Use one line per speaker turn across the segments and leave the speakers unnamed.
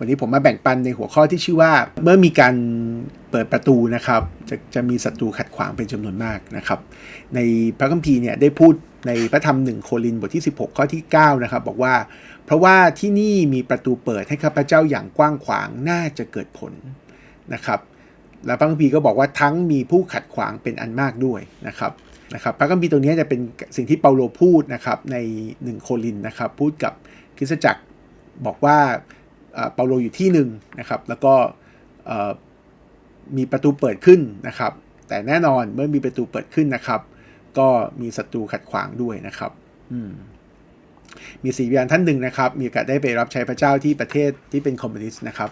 วันนี้ผมมาแบ่งปันในหัวข้อที่ชื่อว่า เมื่อมีการเปิดประตูนะครับ จะจะมีศัตรูขัดขวางเป็นจำนวนมากนะครับ ในพระคัมภีร์เนี่ยได้พูดในพระธรรมหนึ่งโครินบทที่ 16 ข้อที่ 9 นะครับ บอกว่า เพราะว่าที่นี่มีประตูเปิดให้ข้าพเจ้าอย่างกว้างขวางน่าจะเกิดผลนะครับ และพระคัมภีร์ก็บอกว่าทั้งมีผู้ขัดขวางเป็นอันมากด้วยนะครับนะครับพระคัมภีร์ตรงนี้จะเป็นสิ่งที่เปาโลพูดนะครับใน 1 โครินนะครับพูดกับคริสตจักรบอกว่า เปาโลอยู่ที่หนึ่งนะครับ แล้วก็มีประตูเปิดขึ้นนะครับ แต่แน่นอนเมื่อมีประตูเปิดขึ้นนะครับ ก็มีศัตรูขัดขวางด้วยนะครับมีสีวิญญาณท่านหนึ่งนะครับ มีโอกาสได้ไปรับใช้พระเจ้าที่ประเทศที่เป็นคอมมิวนิสต์นะครับ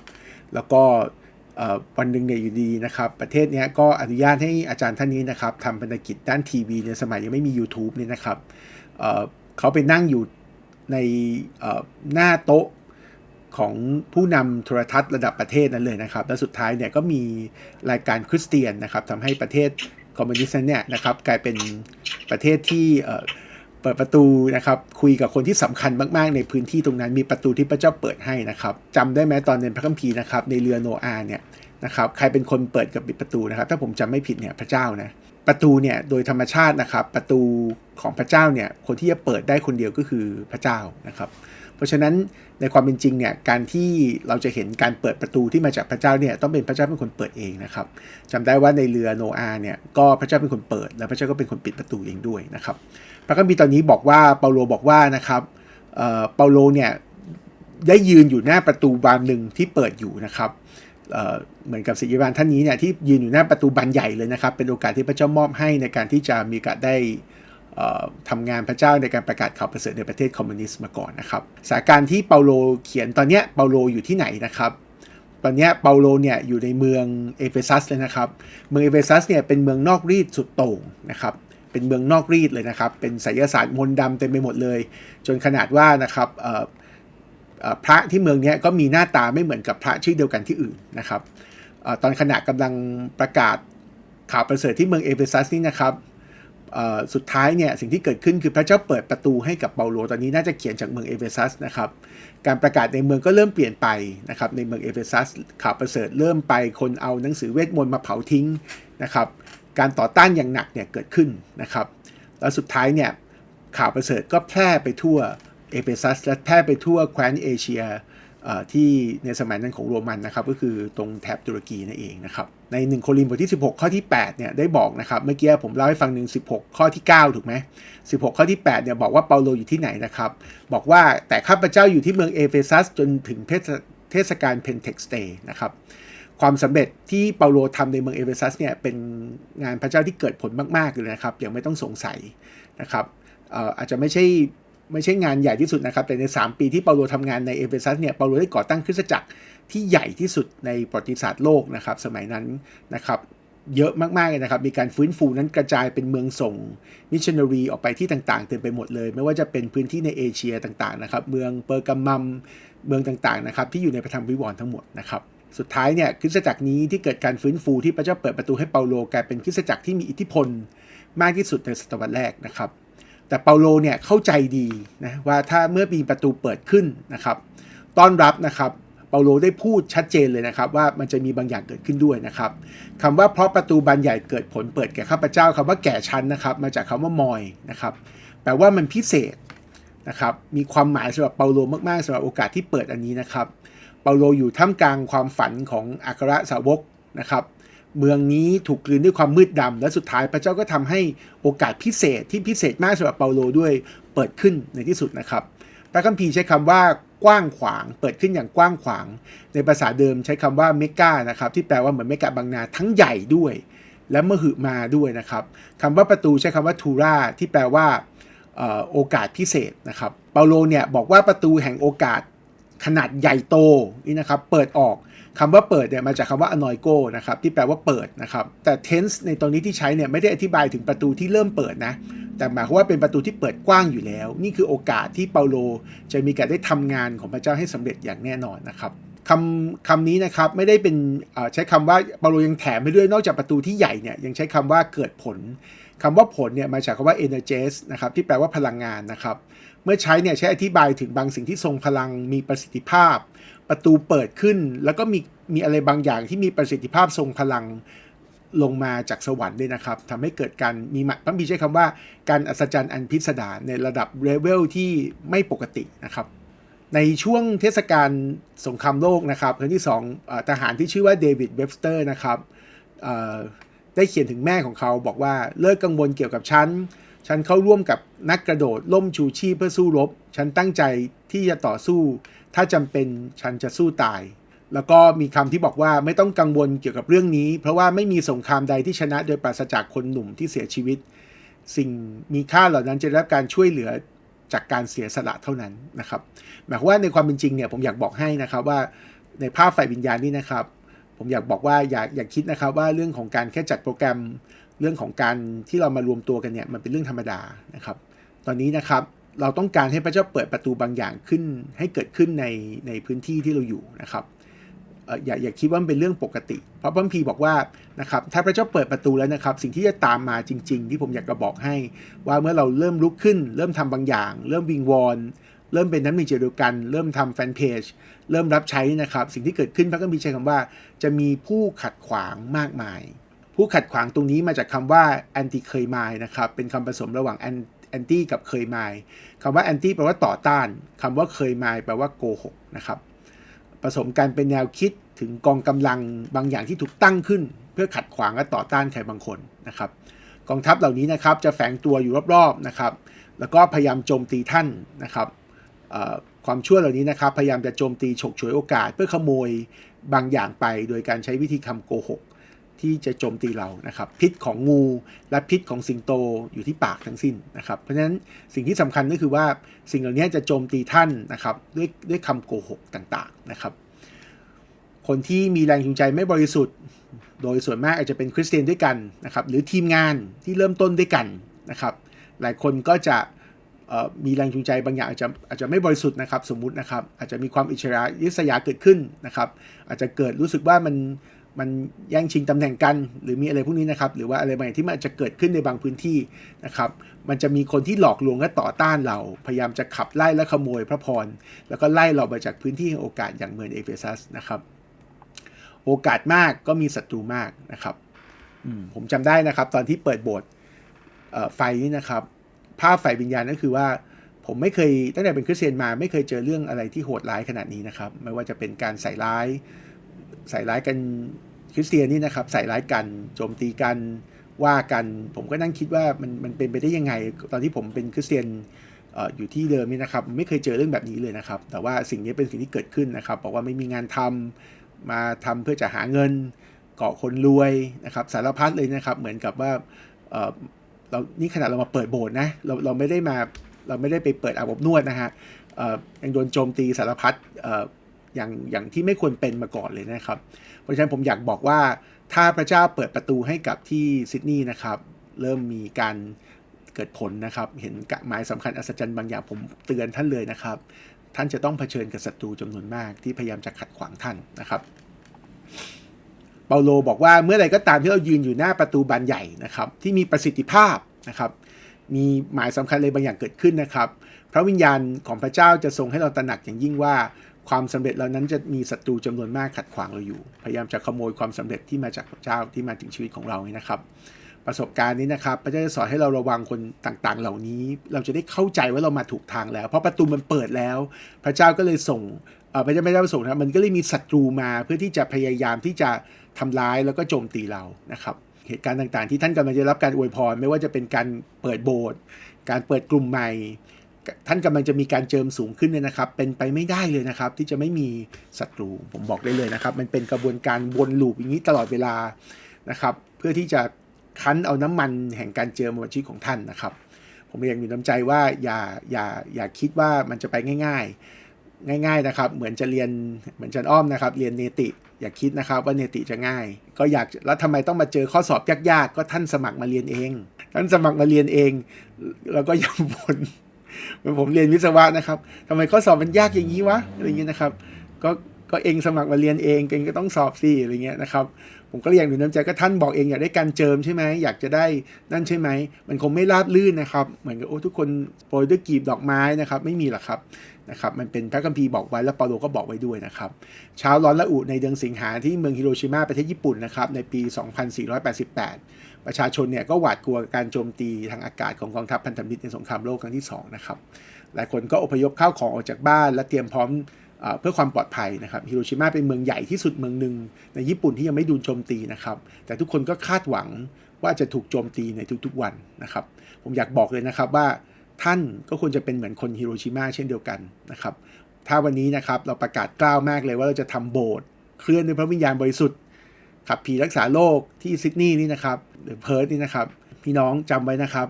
แล้วก็วันหนึ่งเนี่ยอยู่ดีนะครับ ประเทศนี้ก็อนุญาตให้อาจารย์ท่านนี้นะครับทำพันธกิจด้านทีวีในสมัยยังไม่มี YouTube เนี่ยนะครับเเขาไปนั่งอยู่ในหน้าโต๊ะ ของผู้นำโทรทัศน์ระดับประเทศนั้นเลยนะครับ และสุดท้ายเนี่ยก็มีรายการคริสเตียนนะครับทำให้ประเทศคอมมิวนิสต์เนี่ยนะครับกลายเป็นประเทศที่เปิดประตูนะครับคุยกับคนที่สำคัญมาก ๆ ในพื้นที่ตรงนั้นมีประตูที่พระเจ้าเปิดให้นะครับจำได้ไหมตอนในพระคัมภีร์นะครับในเรือโนอาเนี่ยนะครับใครเป็นคนเปิดกับปิดประตูนะครับ ถ้าผมจำไม่ผิดเนี่ยพระเจ้านะประตูเนี่ยโดยธรรมชาตินะครับ ประตูของพระเจ้าเนี่ยคนที่จะเปิดได้คนเดียวก็คือพระเจ้านะครับ เพราะฉะนั้นในความเป็นจริงเนี่ยการที่เราจะเห็นการเปิดประตูที่มาจากพระเจ้าเนี่ยต้องเป็นพระเจ้าเป็นคนเปิดเองนะครับจำได้ว่าในเรือโนอาเนี่ยก็พระเจ้าเป็นคนเปิด และพระเจ้าก็เป็นคนปิดประตูเองด้วยนะครับพระคัมภีร์ตอนนี้บอกว่าเปาโลบอกว่านะครับเปาโลเนี่ยได้ยืนอยู่หน้าประตูบานหนึ่งที่เปิดอยู่นะครับเหมือนกับศิษยาบาลท่านนี้เนี่ยที่ยืนอยู่หน้าประตูบานใหญ่เลยนะครับ เป็นโอกาสที่พระเจ้ามอบให้ในการที่จะมีโอกาสได้ ทำงานพระเจ้าในการประกาศข่าวประเสริฐในประเทศคอมมิวนิสต์มาก่อนนะครับสถานการณ์ที่เปาโลเขียนตอนนี้เปาโลอยู่ที่ไหนนะครับ ตอนนี้เปาโลเนี่ยอยู่ในเมืองเอเฟซัสเลยนะครับ เมืองเอเฟซัสเนี่ยเป็นเมืองนอกรีดสุดโต่งนะครับเป็นเมืองนอกรีดเลยนะครับ เป็นไสยศาสตร์มนต์ดำเต็มไปหมดเลย จนขนาดว่านะครับพระที่เมืองนี้ก็มีหน้าตาไม่เหมือนกับพระชื่อเดียวกันที่อื่นนะครับตอนขณะกำลังประกาศข่าวประเสริฐที่เมืองเอเฟซัสนี่นะครับ สุดท้ายเนี่ยสิ่งที่เกิดขึ้นคือพระเจ้าเปิดประตูให้กับเปาโลตอนนี้น่าจะเขียนจากเมืองเอเฟซัสนะครับการประกาศในเมืองก็เริ่มเปลี่ยนไปนะครับในเมืองเอเฟซัสข่าวประเสริฐเริ่มไปคนเอาหนังสือเวทมนต์มาเผาทิ้งนะครับการต่อต้านอย่างหนักเนี่ยเกิดขึ้นนะครับแล้วสุดท้ายเนี่ยข่าวประเสริฐก็แพร่ไปทั่วเอเฟซัสและแพร่ไปทั่วแคว้นเอเชียที่ในสมัยนั้นของโรมันนะครับก็คือตรงแถบตุรกีนั่นเองนะครับ ใน 1 โครินธ์บทที่ 16 ข้อที่ 8 เนี่ยได้บอกนะครับ เมื่อกี้ผมเล่าให้ฟังหนึ่ง16 ข้อที่ 9 ถูกไหม16 ข้อที่ 8 เนี่ยบอกว่าเปาโลอยู่ที่ไหนนะครับ บอกว่าแต่ข้าพเจ้าอยู่ที่เมืองเอเฟซัสจนถึงเทศกาลเพนเทคสเตย์นะครับความสำเร็จที่เปาโลทำในเมืองเอเฟซัสเนี่ยเป็นงานพระเจ้าที่เกิดผลมากๆเลยนะครับยังไม่ต้องสงสัยนะครับอาจจะไม่ใช่ไม่ใช่งานใหญ่ที่สุดนะครับ แต่ใน 3 ปีที่เปาโลทำงานในเอเฟซัสเนี่ยเปาโลได้ก่อตั้งคริสตจักร ที่ใหญ่ที่สุดในประวัติศาสตร์โลกนะครับสมัยนั้นนะครับเยอะมากๆเลยนะครับ มีการฟื้นฟูนั้นกระจายเป็นเมืองส่งมิชชันนารีออกไปที่ต่างๆ เต็มไปหมดเลย ไม่ว่าจะเป็นพื้นที่ในเอเชียต่างๆนะครับ เมืองเปอร์กัมมัม เมืองต่างๆนะครับที่อยู่ในพระธรรมวิวรณ์ทั้งหมดนะครับ สุดท้ายเนี่ยคริสตจักรนี้ที่เกิดการฟื้นฟูที่พระเจ้าเปิดประตูให้เปาโลกลายเป็นคริสตจักรที่มีอิทธิพลมากที่สุดในศตวรรษแรกนะครับ แต่เปาโลเนี่ยเข้าใจดีนะว่าถ้าเมื่อมีประตูเปิดขึ้นนะครับ ต้อนรับนะครับ ปาโลได้พูดชัดเจนเลยนะครับ ว่ามันจะมีบางอย่างเกิดขึ้นด้วยนะครับคำว่าเพราะประตูบานใหญ่เกิดผลเปิดแก่ข้าพเจ้าคำว่าแก่ชั้นนะครับ มาจากคำว่ามอยนะครับแปลว่ามันพิเศษนะครับมีความหมายสำหรับเปาโลมากๆสำหรับโอกาสที่เปิดอันนี้นะครับเปาโลอยู่ท่ามกลางความฝันของอัครสาวกนะครับเมืองนี้ถูกกลืนด้วยความมืดดำและสุดท้ายพระเจ้าก็ทำให้โอกาสพิเศษที่พิเศษมากสำหรับเปาโลด้วยเปิดขึ้นในที่สุดนะครับพระคัมภีร์ใช้คำว่า กว้างขวาง เปิดขึ้นอย่างกว้างขวาง ในภาษาเดิมใช้คำว่าเมกานะครับที่แปลว่าเหมือนเมกาบางนาทั้งใหญ่ด้วย และมหึมาด้วยนะครับคำว่าประตูใช้คำว่าทูราที่แปลว่าโอกาสพิเศษนะครับเปาโลเนี่ยบอกว่าประตูแห่งโอกาสขนาดใหญ่โตนี่นะครับเปิดออกคำว่าเปิดเนี่ยมาจากคำว่า anoigo นะครับที่แปลว่าเปิดนะครับแต่ tense ในตรงนี้ที่ใช้เนี่ยไม่ได้อธิบายถึงประตูที่เริ่มเปิดนะ แต่หมายความว่าเป็นประตูที่เปิดกว้างอยู่แล้ว นี่คือโอกาสที่เปาโลจะมีการได้ทำงานของพระเจ้าให้สำเร็จอย่างแน่นอนนะครับคำคำนี้นะครับไม่ได้เป็นใช้คำว่าเปาโลยังแถมไปด้วยนอกจากประตูที่ใหญ่เนี่ยยังใช้คำว่าเกิดผลคำว่าผลเนี่ยมาจากคำว่า energies นะครับที่แปลว่าพลังงานนะครับเมื่อใช้เนี่ยใช้อธิบายถึงบางสิ่งที่ทรงพลังมีประสิทธิภาพ ประตูเปิดขึ้น แล้วก็มีมีอะไรบางอย่างที่มีประสิทธิภาพทรงพลัง ลงมาจากสวรรค์ด้วยนะครับทำให้เกิดการมีพระบีใช้คำว่าการอัศจรรย์อันพิสดารในระดับเลเวลที่ไม่ปกตินะครับในช่วงเทศกาลสงครามโลกนะครับครั้งที่2ทหารที่ชื่อว่าเดวิดเว็บสเตอร์นะครับได้เขียนถึงแม่ของเขาบอกว่าเลิกกังวลเกี่ยวกับฉัน ฉันเข้าร่วมกับนักกระโดดล่มชูชีพเพื่อสู้รบ ฉันตั้งใจที่จะต่อสู้ ถ้าจำเป็นฉันจะสู้ตาย แล้วก็มีคำที่บอกว่าไม่ต้องกังวลเกี่ยวกับเรื่องนี้ เพราะว่าไม่มีสงครามใดที่ชนะโดยปราศจากคนหนุ่มที่เสียชีวิต สิ่งมีค่าเหล่านั้นจะได้รับการช่วยเหลือจากการเสียสละเท่านั้นนะครับ หมายความว่าในความเป็นจริงเนี่ยผมอยากบอกให้นะครับว่าในภาพฝ่ายวิญญาณนี่นะครับ ผมอยากบอกว่าอย่าอย่าคิดนะครับว่าเรื่องของการแค่จัดโปรแกรมเรื่องของการที่เรามารวมตัวกันเนี่ยมันเป็นเรื่องธรรมดานะครับ ตอนนี้นะครับเราต้องการให้พระเจ้าเปิดประตูบางอย่างขึ้นให้เกิดขึ้นในในพื้นที่ที่เราอยู่นะครับ อย่าอย่าคิดว่ามันเป็นเรื่องปกติ เพราะพระพีบอกว่านะครับถ้าพระเจ้าเปิดประตูแล้วนะครับ สิ่งที่จะตามมาจริง ๆ ที่ผมอยากจะบอกให้ ว่าเมื่อเราเริ่มลุกขึ้น เริ่มทำบางอย่าง เริ่มวิงวอนเริ่มเป็นน้ำหนึ่งใจเดียวกัน เริ่มทำแฟนเพจ เริ่มรับใช้นะครับ สิ่งที่เกิดขึ้นพระคัมภีร์ใช้คำว่า จะมีผู้ขัดขวางมากมาย ผู้ขัดขวางตรงนี้มาจากคำว่าแอนติเคยมายนะครับ เป็นคำผสมระหว่างแอนตี้กับเคยมายคำว่าแอนตี้แปลว่าต่อต้านคำว่าเคยมายแปลว่าโกหกนะครับ ผสมกันเป็นแนวคิดถึงกองกำลังบางอย่างที่ถูกตั้งขึ้น เพื่อขัดขวางและต่อต้านใครบางคนนะครับ กองทัพเหล่านี้นะครับจะแฝงตัวอยู่รอบๆนะครับ แล้วก็พยายามโจมตีท่านนะครับความชั่วเหล่านี้นะครับ พยายามจะโจมตีฉกฉวยโอกาส เพื่อขโมยบางอย่างไป โดยการใช้วิธีคำโกหก ที่จะโจมตีเรานะครับ พิษของงูและพิษของสิงโตอยู่ที่ปากทั้งสิ้นนะครับ เพราะฉะนั้นสิ่งที่สำคัญก็คือว่าสิ่งเหล่านี้จะโจมตีท่านนะครับด้วยด้วยคำโกหกต่างๆนะครับ คนที่มีแรงจูงใจไม่บริสุทธิ์ โดยส่วนมากอาจจะเป็นคริสเตียนด้วยกันนะครับหรือทีมงานที่เริ่มต้นด้วยกันนะครับ หลายคนก็จะมีแรงจูงใจบางอย่างอาจจะอาจจะไม่บริสุทธิ์นะครับ สมมุตินะครับ อาจจะมีความอิจฉาริษยาเกิดขึ้นนะครับ อาจจะเกิดรู้สึกว่ามัน มันแย่งชิงตำแหน่งกัน หรือมีอะไรพวกนี้นะครับ หรือว่าอะไรบางอย่างที่มันอาจจะเกิดขึ้นในบางพื้นที่นะครับ มันจะมีคนที่หลอกลวงและต่อต้านเรา พยายามจะขับไล่และขโมยพระพร แล้วก็ไล่เราไปจากพื้นที่โอกาสอย่างเมืองเอเฟซัสนะครับ โอกาสมากก็มีศัตรูมากนะครับผมจำได้นะครับ ตอนที่เปิดโบสถ์ไฟนี่นะครับ ภาพฝ่ายวิญญาณก็คือว่าผมไม่เคยตั้งแต่เป็นคริสเตียนมาไม่เคยเจอเรื่องอะไรที่โหดร้ายขนาดนี้นะครับ ไม่ว่าจะเป็นการใส่ร้าย ใส่ร้ายกันคริสเตียนนี่นะครับใส่ร้ายกันโจมตีกันว่ากันผมก็นั่งคิดว่ามันมันเป็นไปได้ยังไง ตอนที่ผมเป็นคริสเตียนอยู่ที่เดิมนี่นะครับไม่เคยเจอเรื่องแบบนี้เลยนะครับ แต่ว่าสิ่งนี้เป็นสิ่งที่เกิดขึ้นนะครับบอกว่าไม่มีงานทำมาทำเพื่อจะหาเงินเกาะคนรวยนะครับสารพัดเลยนะครับเหมือนกับว่าเรานี่ขนาดเรามาเปิดโบสถ์นะเราเราไม่ได้มาเราไม่ได้ไปเปิดอาบอบนวดนะฮะยังโดนโจมตีสารพัด อย่างอย่างที่ไม่ควรเป็นมาก่อนเลยนะครับ เพราะฉะนั้นผมอยากบอกว่าถ้าพระเจ้าเปิดประตูให้กับที่ซิดนีย์นะครับ เริ่มมีการเกิดผลนะครับ เห็นกหมายสำคัญอัศจรรย์บางอย่างผมเตือนท่านเลยนะครับ ท่านจะต้องเผชิญกับศัตรูจำนวนมากที่พยายามจะขัดขวางท่านนะครับเปาโลบอกว่าเมื่อไรก็ตามที่เรายืนอยู่หน้าประตูบานใหญ่นะครับ ที่มีประสิทธิภาพนะครับ มีหมายสำคัญอะไรบางอย่างเกิดขึ้นนะครับ พระวิญญาณของพระเจ้าจะทรงให้เราตระหนักอย่างยิ่งว่า ความสำเร็จเหล่านั้นจะมีศัตรูจำนวนมากขัดขวางเราอยู่ พยายามจะขโมยความสำเร็จที่มาจากพระเจ้าที่มาถึงชีวิตของเรานี่นะครับ ประสบการณ์นี้นะครับพระเจ้าจะสอนให้เราระวังคนต่างๆ เหล่านี้ เราจะได้เข้าใจว่าเรามาถูกทางแล้ว เพราะประตูมันเปิดแล้ว พระเจ้าก็เลยส่งเออพระเจ้าไม่ได้ส่งนะมันก็เลยมีศัตรูมาเพื่อที่จะพยายามที่จะทำร้ายแล้วก็โจมตีเรานะครับเหตุการณ์ต่างๆ ที่ท่านกำลังจะรับการอวยพร ไม่ว่าจะเป็นการเปิดโบสถ์การเปิดกลุ่มใหม่ ท่านกำลังจะมีการเจิมสูงขึ้นเนี่ยนะครับ เป็นไปไม่ได้เลยนะครับ ที่จะไม่มีศัตรูผมบอกได้เลยนะครับ มันเป็นกระบวนการวนลูปอย่างนี้ตลอดเวลานะครับ เพื่อที่จะคั้นเอาน้ำมันแห่งการเจิมมาชีวิตของท่านนะครับ ผมอยากมีน้ำใจว่าอย่าอย่าอย่าคิดว่ามันจะไปง่าย ๆ ง่าย ๆนะครับ เหมือนจะเรียนเหมือนจันอ้อมนะครับ เรียนเนติอย่าคิดนะครับว่าเนติจะง่าย ก็อยากแล้วทำไมต้องมาเจอข้อสอบยากๆ ก็ท่านสมัครมาเรียนเองท่านสมัครมาเรียนเอง แล้วก็ย่าบ่น เหมือนผมเรียนวิศวะนะครับทำไมข้อสอบมันยากอย่างนี้วะอะไรเงี้ยนะครับ ก็ก็เองสมัครมาเรียนเองเองก็ต้องสอบสิอะไรเงี้ยนะครับผมก็เรียนหนูน้ำใจก็ท่านบอกเองอยากได้การเจิมใช่ไหมอยากจะได้นั่นใช่ไหมมันคงไม่ราบลื่นนะครับเหมือนกับโอ้ทุกคนโปรยด้วยกีบดอกไม้นะครับไม่มีหรอกครับนะครับมันเป็นพระคัมภีร์บอกไว้แล้วเปาโลก็บอกไว้ด้วยนะครับเช้าร้อนละอุในเดือนสิงหาที่เมืองฮิโรชิมาประเทศญี่ปุ่นนะครับในปี 2488 ประชาชนเนี่ยก็หวาดกลัวการโจมตีทางอากาศของกองทัพพันธมิตรในสงครามโลกครั้งที่2นะครับหลายคนก็อพยพเข้าของออกจากบ้านและเตรียมพร้อมเพื่อความปลอดภัยนะครับฮิโรชิมาเป็นเมืองใหญ่ที่สุดเมืองหนึ่งในญี่ปุ่นที่ยังไม่ดูโจมตีนะครับ แต่ทุกคนก็คาดหวังว่าจะถูกโจมตีในทุกๆวันนะครับ ผมอยากบอกเลยนะครับว่าท่านก็ควรจะเป็นเหมือนคนฮิโรชิมาเช่นเดียวกันนะครับ ถ้าวันนี้นะครับเราประกาศกล้าวมากเลยว่าเราจะทำโบสถ์เคลื่อนด้วยพระวิญญาณบริสุทธิ์ ขับผีรักษาโรคที่ซิดนีย์นี่นะครับ หรือเพิร์ธนี่นะครับ พี่น้องจำไว้นะครับ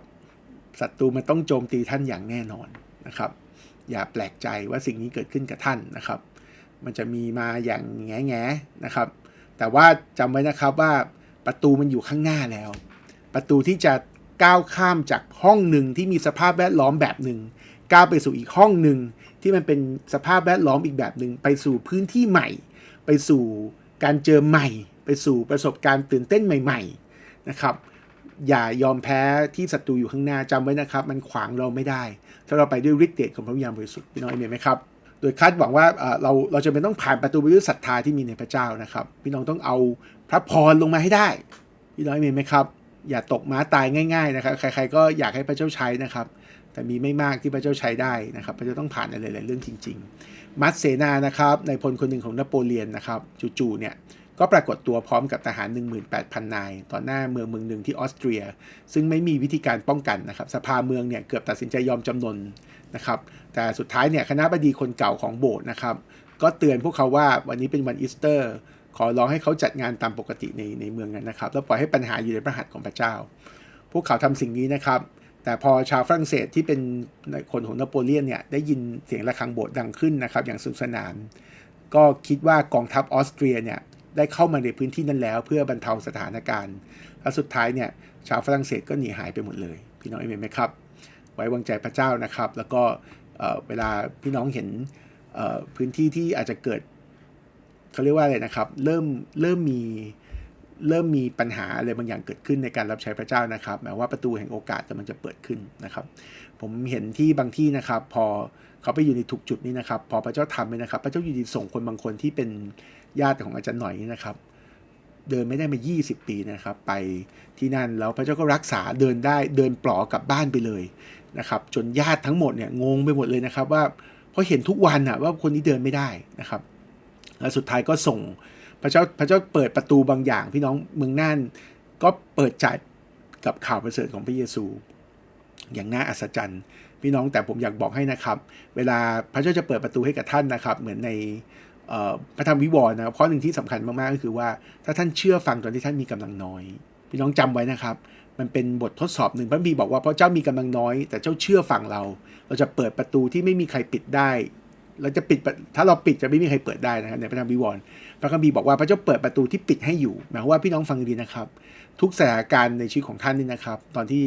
ศัตรูมันต้องโจมตีท่านอย่างแน่นอนนะครับ อย่าแปลกใจว่าสิ่งนี้เกิดขึ้นกับท่านนะครับ มันจะมีมาอย่างแง่แง่นะครับ แต่ว่าจำไว้นะครับว่าประตูมันอยู่ข้างหน้าแล้ว ประตูที่จะก้าวข้ามจากห้องหนึ่งที่มีสภาพแวดล้อมแบบหนึ่งก้าวไปสู่อีกห้องหนึ่งที่มันเป็นสภาพแวดล้อมอีกแบบหนึ่งไปสู่พื้นที่ใหม่ ไปสู่การเจอใหม่ ไปสู่ประสบการณ์ตื่นเต้นใหม่ๆนะครับอย่ายอมแพ้ที่ศัตรูอยู่ข้างหน้าจำไว้นะครับ มันขวางเราไม่ได้ ถ้าเราไปด้วยฤทธิ์เดชของพระวิญญาณบริสุทธิ์พี่น้องเอเมนไหมครับ โดยคาดหวังว่าเราเราจะเป็นต้องผ่านประตูไปด้วยศรัทธาที่มีในพระเจ้านะครับ พี่น้องต้องเอาพระพรลงมาให้ได้ พี่น้องเอเมนไหมครับ อย่าตกม้าตายง่าย ๆนะครับ ใคร ๆ ก็อยากให้พระเจ้าใช้นะครับ แต่มีไม่มากที่พระเจ้าใช้ได้นะครับพระเจ้าต้องผ่านอะไรหลายเรื่องจริง ๆ มัสเสนานะครับในพลคนหนึ่งของนโปเลียนนะครับจู่ๆเนี่ย ก็ปรากฏตัวพร้อมกับทหาร 18,000 นาย ต่อหน้าเมืองเมืองหนึ่งที่ออสเตรีย ซึ่งไม่มีวิธีการป้องกันนะครับ สภาเมืองเนี่ยเกือบตัดสินใจยอมจำนนนะครับ แต่สุดท้ายเนี่ยคณะบดีคนเก่าของโบสถ์นะครับ ก็เตือนพวกเขาว่าวันนี้เป็นวันอีสเตอร์ ขอร้องให้เขาจัดงานตามปกติในในเมืองนั้นนะครับ แล้วปล่อยให้ปัญหาอยู่ในพระหัตถ์ของพระเจ้า พวกเขาทำสิ่งนี้นะครับ แต่พอชาวฝรั่งเศสที่เป็นคนของนโปเลียนเนี่ยได้ยินเสียงระฆังโบสถ์ดังขึ้นนะครับ อย่างสนุกสนานก็คิดว่ากองทัพออสเตรียเนี่ย ได้เข้ามาในพื้นที่นั้นแล้ว เพื่อบรรเทาสถานการณ์แล้วสุดท้ายเนี่ยชาวฝรั่งเศสก็หนีหายไปหมดเลย พี่น้องเอเมนไหมครับ ไว้วางใจพระเจ้านะครับ แล้วก็เวลาพี่น้องเห็นพื้นที่ที่อาจจะเกิดเขาเรียกว่าอะไรนะครับ เริ่มเริ่มมีเริ่มมีปัญหาอะไรบางอย่างเกิดขึ้นในการรับใช้พระเจ้านะครับแม้ว่าประตูแห่งโอกาสกำลังจะเปิดขึ้นนะครับ ผมเห็นที่บางที่นะครับ พอ เขาไปอยู่ในถูกจุดนี้นะครับ พอพระเจ้าทำเลยนะครับ พระเจ้าอยู่ดีส่งคนบางคนที่เป็นญาติของอาจารย์หน่อยนี่นะครับ เดินไม่ได้มา 20 ปีนะครับ ไปที่นั่นแล้วพระเจ้าก็รักษาเดินได้เดินปลอกลับบ้านไปเลยนะครับ จนญาติทั้งหมดเนี่ยงงไปหมดเลยนะครับว่าเพราะเห็นทุกวันอะว่าคนนี้เดินไม่ได้นะครับแล้วสุดท้ายก็ส่งพระเจ้าพระเจ้าเปิดประตูบางอย่าง พี่น้องเมืองน่านก็เปิดใจกับข่าวประเสริฐของพระเยซู อย่างน่าอัศจรรย์ พี่น้องแต่ผมอยากบอกให้นะครับ เวลาพระเจ้าจะเปิดประตูให้กับท่านนะครับ เหมือนในพระธรรมวิวรณ์นะครับข้อหนึ่งที่สำคัญมากๆก็คือว่าถ้าท่านเชื่อฟังตอนที่ท่านมีกำลังน้อย พี่น้องจำไว้นะครับ มันเป็นบททดสอบหนึ่งพระบีบอกว่าเพราะเจ้ามีกำลังน้อย แต่เจ้าเชื่อฟังเรา เราจะเปิดประตูที่ไม่มีใครปิดได้เราจะปิดถ้าเราปิดจะไม่มีใครเปิดได้นะครับในพระธรรมวิวรณ์พระคัมภีร์บอกว่าพระเจ้าเปิดประตูที่ปิดให้อยู่หมายความว่าพี่น้องฟังดีนะครับ ทุกสถานการณ์ในชีวิตของท่านนี่นะครับ ตอนที่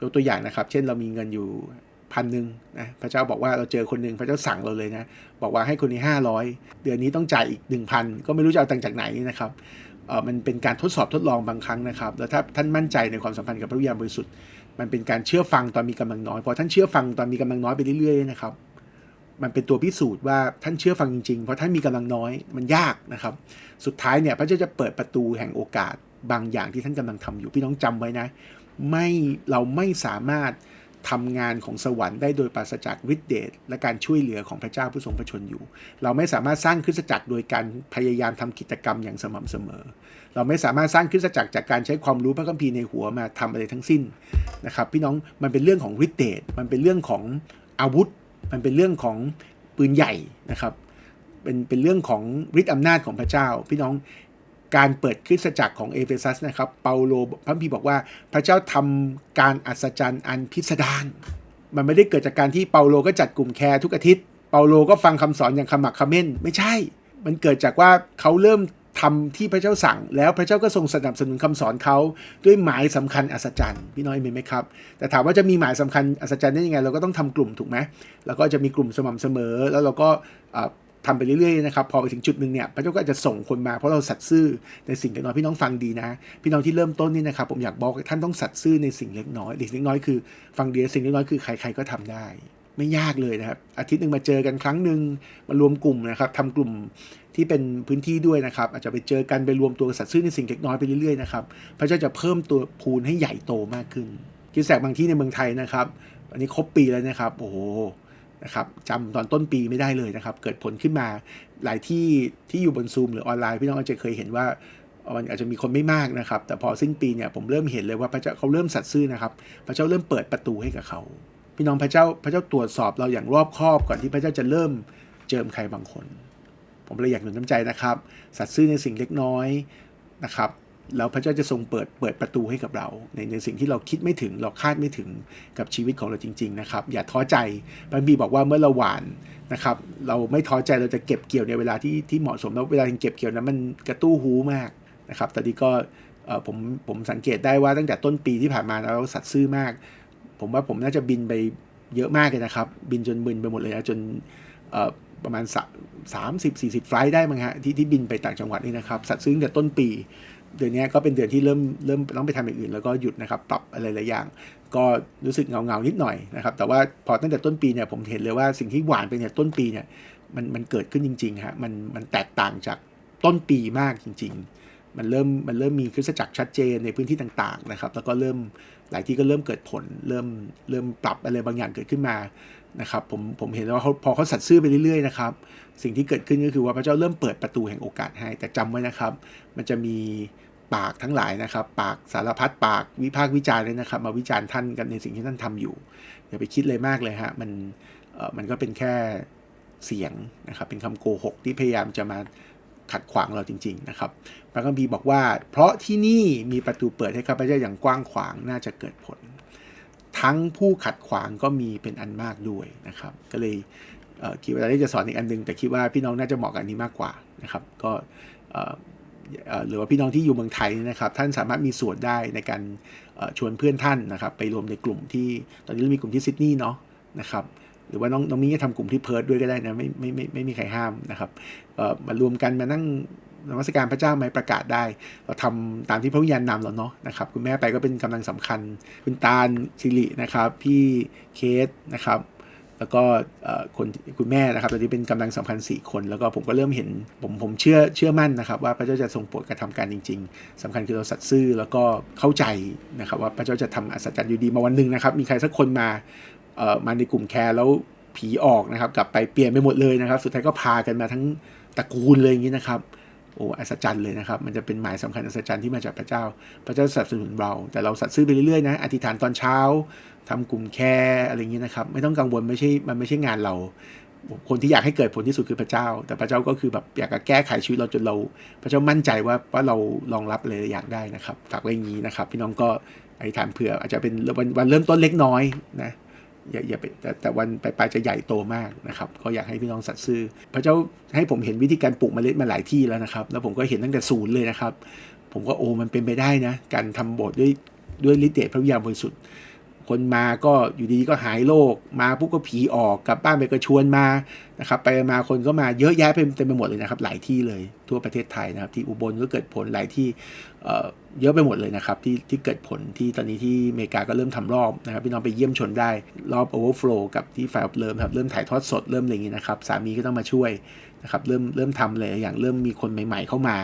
ยกตัวอย่างนะครับ เช่นเรามีเงินอยู่ พันหนึ่งนะพระเจ้าบอกว่าเราเจอคนหนึ่งพระเจ้าสั่งเราเลยนะบอกว่าให้คนนี้ 500 เดือนนี้ต้องจ่ายอีก 1,000 ก็ไม่รู้จะเอาตังค์จากไหนนะครับเออมันเป็นการทดสอบทดลองบางครั้งนะครับ แล้วถ้าท่านมั่นใจในความสัมพันธ์กับพระวิญญาณบริสุทธิ์มันเป็นการเชื่อฟังตอนมีกำลังน้อยพอท่านเชื่อฟังตอนมีกำลังน้อยไปเรื่อยๆนะครับมันเป็นตัวพิสูจน์ว่าท่านเชื่อฟังจริงๆ เพราะท่านมีกำลังน้อยมันยากนะครับ สุดท้ายเนี่ยพระเจ้าจะเปิดประตูแห่งโอกาสบางอย่างที่ท่านกำลังทำอยู่พี่น้องจำไว้นะ ไม่เราไม่สามารถ ทำงานของสวรรค์ได้โดยปราศจากฤทธิเดชและการช่วยเหลือของพระเจ้าผู้ทรงพระชนอยู่ เราไม่สามารถสร้างคริสตจักรโดยการพยายามทำกิจกรรมอย่างสม่ำเสมอ เราไม่สามารถสร้างคริสตจักรจากการใช้ความรู้พระคัมภีร์ในหัวมาทำอะไรทั้งสิ้นนะครับพี่น้องมันเป็นเรื่องของฤทธิเดชมันเป็นเรื่องของอาวุธ มันเป็นเรื่องของปืนใหญ่นะครับเป็นเป็นเรื่องของฤทธิอำนาจของพระเจ้า พี่น้อง การเปิดคริสตจักรของเอเฟซัสนะครับ เปาโลพระพีบอกว่าพระเจ้าทำการอัศจรรย์อันพิสดารมันไม่ได้เกิดจากการที่เปาโลก็จัดกลุ่มแคร์ทุกอาทิตย์ เปาโลก็ฟังคำสอนอย่างขมักขม้น ไม่ใช่ มันเกิดจากว่าเขาเริ่มทำที่พระเจ้าสั่ง แล้วพระเจ้าก็ทรงสนับสนุนคำสอนเขาด้วยหมายสำคัญอัศจรรย์พี่น้อยมีไหมครับ แต่ถามว่าจะมีหมายสำคัญอัศจรรย์ได้ยังไง เราก็ต้องทำกลุ่มถูกไหมแล้วก็จะมีกลุ่มสม่ำเสมอ แล้วเราก็ ทำไปเรื่อยๆนะครับพอไปถึงจุดหนึ่งเนี่ยพระเจ้าก็จะส่งคนมาเพราะเราสัตซ์ซื่อในสิ่งเล็กน้อยพี่น้องฟังดีนะ พี่น้องที่เริ่มต้นนี่นะครับผมอยากบอกท่านต้องสัตซ์ซื่อในสิ่งเล็กน้อยเด็กเล็กน้อยคือฟังดีสิ่งเล็กน้อยคือใครๆก็ทำได้ไม่ยากเลยนะครับ อาทิตย์หนึ่งมาเจอกันครั้งหนึ่งมารวมกลุ่มนะครับทำกลุ่มที่เป็นพื้นที่ด้วยนะครับ อาจจะไปเจอกันไปรวมตัวสัตว์ซื่อในสิ่งเล็กน้อยไปเรื่อยๆนะครับพระเจ้าจะเพิ่มตัวพูนให้ใหญ่โตมากขึ้นคิดแสกบางที่ในเมืองไทยนะครับ อันนี้ครบปีแล้วนะครับ โอ้โห นะครับจำตอนต้นปีไม่ได้เลยนะครับ เกิดผลขึ้นมาหลายที่ที่อยู่บนซูมหรือออนไลน์พี่น้องอาจจะเคยเห็นว่ามันอาจจะมีคนไม่มากนะครับ แต่พอสิ้นปีเนี่ยผมเริ่มเห็นเลยว่าพระเจ้าเขาเริ่มสัตย์ซื่อนะครับ พระเจ้าเริ่มเปิดประตูให้กับเขา พี่น้องพระเจ้าพระเจ้าตรวจสอบเราอย่างรอบคอบก่อนที่พระเจ้าจะเริ่มเจิมใครบางคน ผมเลยอยากหนุนน้ำใจนะครับ สัตย์ซื่อในสิ่งเล็กน้อยนะครับ แล้วพระเจ้าจะทรงเปิดเปิดประตูให้กับเรา ในในสิ่งที่เราคิดไม่ถึงเราคาดไม่ถึงกับชีวิตของเราจริง ๆ นะครับ อย่าท้อใจพระบีบอกว่าเมื่อเราหวานนะครับเราไม่ท้อใจเราจะเก็บเกี่ยวในเวลาที่ที่เหมาะสมแล้วเวลาที่เก็บเกี่ยวนั้นมันกระตู้หูมากนะครับตอนนี้ก็ผมผมสังเกตได้ว่าตั้งแต่ต้นปีที่ผ่านมาเราสัตย์ซื่อมาก ผมว่าผมน่าจะบินไปเยอะมากเลยนะครับ บินจนมึนไปหมดเลยนะจนประมาณสามสิบสี่สิบไฟล์ได้มั้งฮะที่ที่บินไปต่างจังหวัดนี่นะครับ สัตว์ซึ้งแต่ต้นปี เดือนนี้ก็เป็นเดือนที่เริ่มเริ่มต้องไปทำอย่างอื่นแล้วก็หยุดนะครับ ปรับอะไรหลายอย่าง ก็รู้สึกเงาเงานิดหน่อยนะครับ แต่ว่าพอตั้งแต่ต้นปีเนี่ยผมเห็นเลยว่าสิ่งที่หวานไปเนี่ยต้นปีเนี่ยมันมันเกิดขึ้นจริงๆฮะมันมันแตกต่างจากต้นปีมากจริง ๆ มันเริ่มมันเริ่มมีคริสตจักรชัดเจนในพื้นที่ต่างๆนะครับ แล้วก็เริ่มหลายที่ก็เริ่มเกิดผล เริ่มเริ่มปรับอะไรบางอย่างเกิดขึ้นมานะครับผมผมเห็นว่าเขาพอเขาสัตย์ซื่อไปเรื่อยๆนะครับสิ่งที่เกิดขึ้นก็คือว่าพระเจ้าเริ่มเปิดประตูแห่งโอกาสให้ แต่จำไว้นะครับ มันจะมี ปากทั้งหลายนะครับ ปากสารพัดปากวิพากษ์วิจารณ์เลยนะครับ มาวิจารณ์ท่านกันในสิ่งที่ท่านทำอยู่อย่าไปคิดเลยมากเลยฮะมันมันก็เป็นแค่เสียงนะครับ เป็นคำโกหกที่พยายามจะมาขัดขวางเราจริง ๆ นะครับพระคัมภีร์บอกว่า เพราะที่นี่มีประตูเปิดให้ข้าพเจ้าอย่างกว้างขวางน่าจะเกิดผล ทั้งผู้ขัดขวางก็มีเป็นอันมากด้วยนะครับ ก็เลยคิดว่าเราจะสอนอีกอันนึง แต่คิดว่าพี่น้องน่าจะเหมาะกับอันนี้มากกว่านะครับ ก็ หรือว่าพี่น้องที่อยู่เมืองไทยนะครับ ท่านสามารถมีส่วนได้ในการชวนเพื่อนท่านนะครับ ไปรวมในกลุ่มที่ตอนนี้เรามีกลุ่มที่ซิดนีย์เนาะนะครับหรือว่าน้องน้องมิ้งจะทำกลุ่มที่เพิร์ดด้วยก็ได้นะไม่ไม่ไม่ไม่มีใครห้ามนะครับมารวมกันมานั่งนมัสการพระเจ้าไหมประกาศได้ เราทำตามที่พระวิญญาณนำเราเนาะนะครับคุณแม่ไปก็เป็นกำลังสำคัญ คุณตาลสิรินะครับ พี่เคสนะครับ แล้วก็คนคุณแม่นะครับตอนนี้เป็นกำลังสำคัญ 4 คน แล้วก็ผมก็เริ่มเห็นผมผมเชื่อเชื่อมั่นนะครับ ว่าพระเจ้าจะทรงโปรดกระทำการจริง ๆสำคัญคือเราสัตย์ซื่อแล้วก็เข้าใจนะครับว่าพระเจ้าจะทำอัศจรรย์อยู่ดีมาวันหนึ่งนะครับ มีใครสักคนมาเอ่อมาในกลุ่มแคร์แล้วผีออกนะครับ กลับไปเปลี่ยนไปหมดเลยนะครับ สุดท้ายก็พากันมาทั้งตระกูลเลยอย่างนี้นะครับ โอ้อัศจรรย์เลยนะครับ มันจะเป็นหมายสำคัญอัศจรรย์ที่มาจากพระเจ้า พระเจ้าสนับสนุนเรา แต่เราสัตย์ซื่อไปเรื่อยๆนะ อธิษฐานตอนเช้าทำกลุ่มแคร์อะไรอย่างนี้นะครับ ไม่ต้องกังวลไม่ใช่ มันไม่ใช่งานเรา คนที่อยากให้เกิดผลที่สุดคือพระเจ้า แต่พระเจ้าก็คือแบบอยากจะแก้ไขชีวิตเราจนเรา พระเจ้ามั่นใจว่าว่าเรารองรับอะไรอยางได้นะครับ ฝากไว้อย่างนี้นะครับ พี่น้องก็อธิษฐานเผื่ออาจจะเป็นวันวันเริ่มต้นเล็กน้อยนะ อย่าอย่าไปแต่แต่วันปลายจะใหญ่โตมากนะครับ ก็อยากให้พี่น้องสัตว์ซื้อ พระเจ้าให้ผมเห็นวิธีการปลูกเมล็ดมาหลายที่แล้วนะครับ แล้วผมก็เห็นตั้งแต่ศูนย์เลยนะครับ ผมก็โอ้มันเป็นไปได้นะ การทำโบสถ์ด้วยด้วยฤทธิ์เดชพระวิญญาณบริสุทธิ์ คนมาก็อยู่ดีก็หายโรคมาปุ๊บก็ผีออกกลับบ้านไปก็ชวนมานะครับ ไปมาคนก็มาเยอะแยะเต็มไปหมดเลยนะครับ หลายที่เลยทั่วประเทศไทยนะครับ ที่อุบลก็เกิดผลหลายที่เยอะไปหมดเลยนะครับ ที่ที่เกิดผลที่ตอนนี้ที่อเมริกาก็เริ่มทำรอบนะครับพี่น้องไปเยี่ยมชนได้รอบ overflow กับที่ฝ่ายเริ่มครับเริ่มถ่ายทอดสดเริ่มอะไรอย่างนี้นะครับสามีก็ต้องมาช่วย นะครับเริ่มเริ่มทำเลยอย่างเริ่มมีคนใหม่ ๆ เข้ามา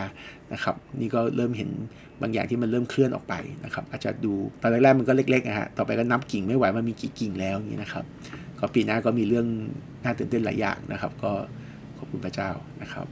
นะครับนี่ก็เริ่มเห็นบางอย่างที่มันเริ่มเคลื่อนออกไปนะครับอาจจะดูตอนแรกๆมันก็เล็กๆนะฮะต่อไปก็นับกิ่งไม่ไหวมันมีกี่กิ่งแล้วอย่างนี้นะครับ ก็ปีหน้าก็มีเรื่องน่าตื่นเต้นหลายอย่างนะครับ ก็ขอบคุณพระเจ้านะครับ